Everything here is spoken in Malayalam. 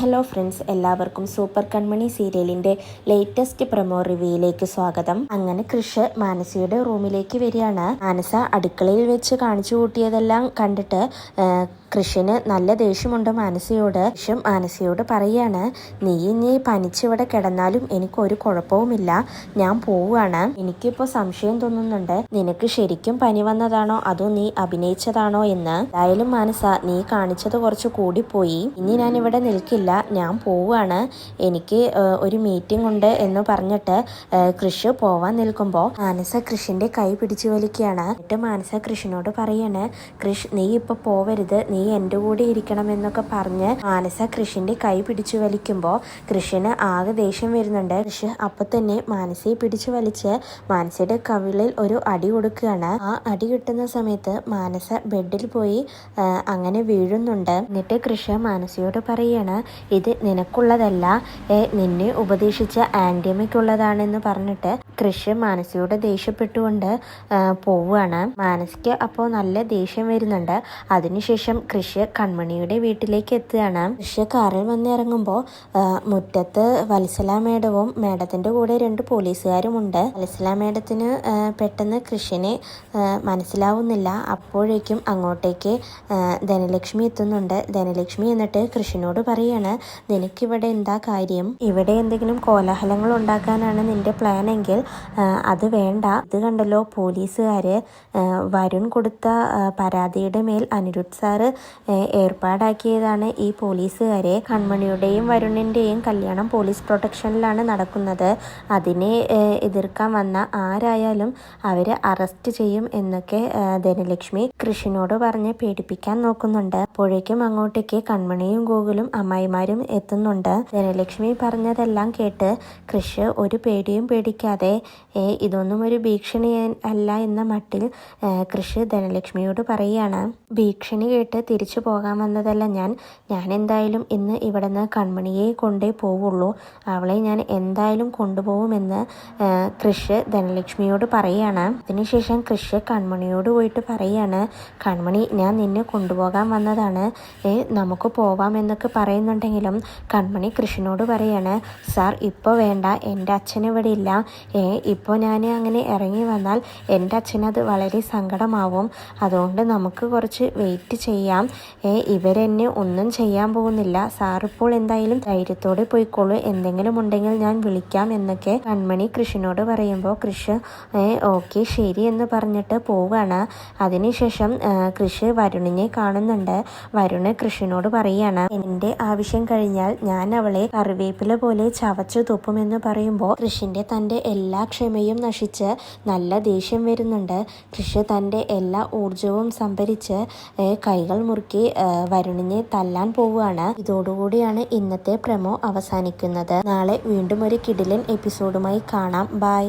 ഹലോ ഫ്രണ്ട്സ് എല്ലാവർക്കും സൂപ്പർ കൺമണി സീരിയലിന്റെ ലേറ്റസ്റ്റ് പ്രൊമോ റിവ്യൂയിലേക്ക് സ്വാഗതം. അങ്ങനെ കൃഷ് മാനസയുടെ റൂമിലേക്ക് വരികയാണ്. മാനസ അടുക്കളയിൽ വെച്ച് കാണിച്ചു കൂട്ടിയതെല്ലാം കണ്ടിട്ട് കൃഷിന് നല്ല ദേഷ്യമുണ്ട് മാനസിയോട്. ദേഷ്യം മാനസിയോട് പറയാണ് നീ നീ പനിച്ചിവിടെ കിടന്നാലും എനിക്ക് ഒരു കുഴപ്പവുമില്ല. ഞാൻ പോവുകയാണ്. എനിക്കിപ്പോൾ സംശയം തോന്നുന്നുണ്ട്. നിനക്ക് ശരിക്കും പനി വന്നതാണോ? അതോ നീ അഭിനയിച്ചതാണോ എന്ന്? എന്തായാലും മാനസ നീ കാണിച്ചത് കുറച്ച് കൂടിപ്പോയി. ഇനി ഞാൻ ഇവിടെ നിൽക്കില്ല. ഞാൻ പോവുകയാണ്. എനിക്ക് ഒരു മീറ്റിംഗ് ഉണ്ട് എന്ന് പറഞ്ഞിട്ട് കൃഷി കൃഷ് പോവാൻ നിൽക്കുമ്പോൾ മാനസ കൃഷിന്റെ കൈ പിടിച്ചു വലിക്കുകയാണ് എന്നിട്ട് മാനസ കൃഷിനോട് പറയാണ് കൃഷ് നീ ഇപ്പൊ പോവരുത്. നീ എന്റെ കൂടെ ഇരിക്കണം എന്നൊക്കെ പറഞ്ഞ് മാനസ കൃഷിന്റെ കൈ പിടിച്ചു വലിക്കുമ്പോൾ കൃഷിന് ആകെ ദേഷ്യം വരുന്നുണ്ട്. കൃഷി അപ്പൊ തന്നെ മാനസയെ പിടിച്ചു വലിച്ച് മാനസയുടെ കവിളിൽ ഒരു അടി കൊടുക്കുകയാണ്. ആ അടി കിട്ടുന്ന സമയത്ത് മാനസ ബെഡിൽ പോയി അങ്ങനെ വീഴുന്നുണ്ട്. എന്നിട്ട് കൃഷി മാനസയോട് പറയാണ് ഇത് നിനക്കുള്ളതല്ല നിന്നെ ഉപദേശിച്ച ആന്റിയമ്മയ്ക്കുള്ളതാണെന്ന് പറഞ്ഞിട്ട് കൃഷി മാനസിയോട് ദേഷ്യപ്പെട്ടുകൊണ്ട് പോവുകയാണ്. മാനസിക്ക് അപ്പോൾ നല്ല ദേഷ്യം വരുന്നുണ്ട്. അതിനുശേഷം കൃഷ് കൺമണിയുടെ വീട്ടിലേക്ക് എത്തുകയാണ്. കൃഷ് കാറിൽ വന്നിറങ്ങുമ്പോൾ മുറ്റത്ത് വത്സല മേഡവും മേഡത്തിന്റെ കൂടെ രണ്ട് പോലീസുകാരും ഉണ്ട്. വത്സല മേഡത്തിന് പെട്ടെന്ന് കൃഷിനെ മനസ്സിലാവുന്നില്ല. അപ്പോഴേക്കും അങ്ങോട്ടേക്ക് ധനലക്ഷ്മി എത്തുന്നുണ്ട്. ധനലക്ഷ്മി എന്നിട്ട് കൃഷിനോട് പറയാണ് നിനക്കിവിടെ എന്താ കാര്യം? ഇവിടെ എന്തെങ്കിലും കോലാഹലങ്ങൾ ഉണ്ടാക്കാനാണ് നിന്റെ പ്ലാൻ എങ്കിൽ അത് വേണ്ട. ഇത് കണ്ടല്ലോ പോലീസുകാർ വരുൺ കൊടുത്ത പരാതിയുടെ മേൽ അനിരുദ്ധ് സാറ് ഏർപ്പാടാക്കിയതാണ് ഈ പോലീസുകാരെ. കൺമണിയുടെയും വരുണിന്റെയും കല്യാണം പോലീസ് പ്രൊട്ടക്ഷനിലാണ് നടക്കുന്നത്. അതിനെ എതിർക്കാൻ വന്ന ആരായാലും അവരെ അറസ്റ്റ് ചെയ്യും എന്നൊക്കെ ധനലക്ഷ്മി കൃഷിനോട് പറഞ്ഞ് പേടിപ്പിക്കാൻ നോക്കുന്നുണ്ട്. അപ്പോഴേക്കും അങ്ങോട്ടേക്ക് കൺമണിയും ഗോകുലും അമ്മായിമാരും എത്തുന്നുണ്ട്. ധനലക്ഷ്മി പറഞ്ഞതെല്ലാം കേട്ട് കൃഷി ഒരു പേടിയും പേടിക്കാതെ "ഏ, ഇതൊന്നും ഒരു ഭീഷണി അല്ല എന്ന മട്ടിൽ കൃഷി കൃഷ് ധനലക്ഷ്മിയോട് പറയുകയാണ്. ഭീഷണി കേട്ട് തിരിച്ചു പോകാൻ വന്നതല്ല ഞാൻ. ഞാൻ എന്തായാലും ഇന്ന് ഇവിടെ നിന്ന് കൺമണിയെ കൊണ്ടേ പോവുള്ളൂ. അവളെ ഞാൻ എന്തായാലും കൊണ്ടുപോകുമെന്ന് കൃഷി കൃഷ് ധനലക്ഷ്മിയോട് പറയുകയാണ്. അതിനുശേഷം കൃഷ് കൺമണിയോട് പോയിട്ട് പറയുകയാണ്. കൺമണി ഞാൻ നിന്നെ കൊണ്ടുപോകാൻ വന്നതാണ്. നമുക്ക് പോവാം എന്നൊക്കെ പറയുന്നുണ്ടെങ്കിലും കൺമണി കൃഷ്ണനോട് പറയാണ് സാർ ഇപ്പോൾ വേണ്ട. എന്റെ അച്ഛൻ ഇവിടെ ഇല്ല. ഇപ്പോൾ ഞാൻ അങ്ങനെ ഇറങ്ങി വന്നാൽ എന്റെ അച്ഛനത് വളരെ സങ്കടമാവും. അതുകൊണ്ട് നമുക്ക് കുറച്ച് വെയിറ്റ് ചെയ്യാം. ഇവരെന്നെ ഒന്നും ചെയ്യാൻ പോകുന്നില്ല. സാറിപ്പോൾ എന്തായാലും ധൈര്യത്തോടെ പോയിക്കോളൂ. എന്തെങ്കിലും ഉണ്ടെങ്കിൽ ഞാൻ വിളിക്കാം എന്നൊക്കെ കൺമണി കൃഷിനോട് പറയുമ്പോൾ കൃഷ് ഓക്കെ ശരി എന്ന് പറഞ്ഞിട്ട് പോവുകയാണ് അതിനുശേഷം കൃഷി വരുണിനെ കാണുന്നുണ്ട്. വരുണ് കൃഷിനോട് പറയാണ് എന്റെ ആവശ്യം കഴിഞ്ഞാൽ ഞാൻ അവളെ കറിവേപ്പില പോലെ ചവച്ചു തുപ്പുമെന്ന് പറയുമ്പോൾ കൃഷിന്റെ തന്റെ എല്ലാ ക്ഷമയും നശിച്ച് നല്ല ദേഷ്യം വരുന്നുണ്ട്. കൃഷി തന്റെ എല്ലാ ഊർജവും സംഭരിച്ച് കൈകൾ മുറുക്കി വരുണിനെ തല്ലാൻ പോവുകയാണ്. ഇതോടുകൂടിയാണ് ഇന്നത്തെ പ്രമോ അവസാനിക്കുന്നത്. നാളെ വീണ്ടും ഒരു കിടിലൻ എപ്പിസോഡുമായി കാണാം. ബൈ.